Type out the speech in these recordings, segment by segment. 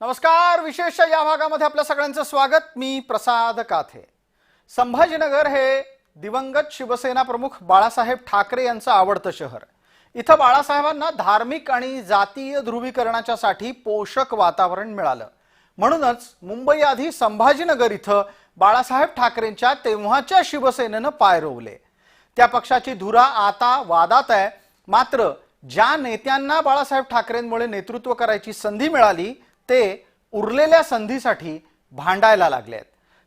नमस्कार विशेष या भागामध्ये आपल्या सगळ्यांचं स्वागत. मी प्रसाद काथे. संभाजीनगर हे दिवंगत शिवसेना प्रमुख बाळासाहेब ठाकरे यांचं आवडतं शहर. इथं बाळासाहेबांना धार्मिक आणि जातीय ध्रुवीकरणाच्यासाठी पोषक वातावरण मिळालं. म्हणूनच मुंबई आधी संभाजीनगर इथं बाळासाहेब ठाकरेंच्या तेव्हाच्या शिवसेनेनं पाय रोवले. त्या पक्षाची धुरा आता वादात आहे. मात्र ज्या नेत्यांना बाळासाहेब ठाकरेंमुळे नेतृत्व करायची संधी मिळाली ते उरलेल्या संधीसाठी भांडायला लागलेत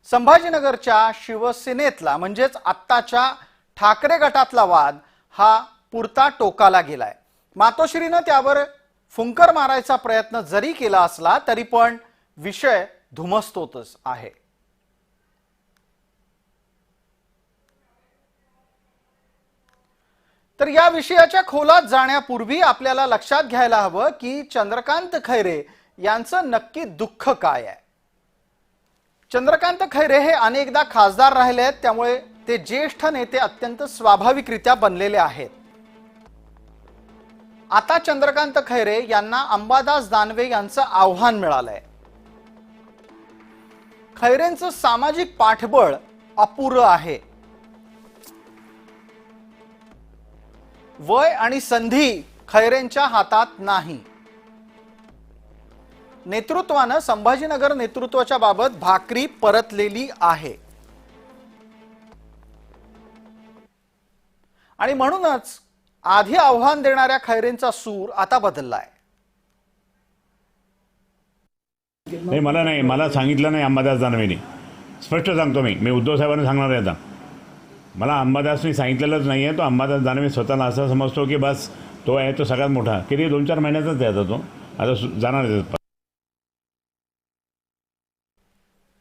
संभाजीनगरच्या शिवसेनेतला म्हणजेच आत्ताच्या ठाकरे गटातला वाद हा पुरता टोकाला गेलाय. मातोश्रीनं त्यावर फुंकर मारायचा प्रयत्न जरी केला असला तरी पण विषय धुमसतोतच आहे. तर या विषयाच्या खोलात जाण्यापूर्वी आपल्याला लक्षात घ्यायला हवं की चंद्रकांत खैरे यांचं नक्की दुःख काय आहे? चंद्रकांत खैरे हे अनेकदा खासदार राहिले आहेत त्यामुळे ते ज्येष्ठ नेते अत्यंत स्वाभाविकरित्या बनलेले आहेत. आता चंद्रकांत खैरे यांना अंबादास दानवे यांचं आव्हान मिळालंय. खैरेंचं सामाजिक पाठबळ अपुरं आहे. वय आणि संधी खैरेंच्या हातात नाही. नेतृत्वानं संभाजीनगर नेतृत्वाच्या बाबत भाकरी परतलेली आहे. आणि म्हणूनच आधी आव्हान देणाऱ्या खैरेंचा सूर आता बदललाय. नाही मला नाही मला सांगितलं नाही अंबादास दानवेने. स्पष्ट सांगतो मी मी उद्धव साहेबांना सांगणार आहे आता. मला अंबादासनी सांगितलेलंच नाही आहे तो अंबादास दानवे स्वतःला असं समजतो की बस तो आहे तो सगळ्यात मोठा. किती दोन चार महिन्याचाच आहे आता तो. आता जाणार आहे.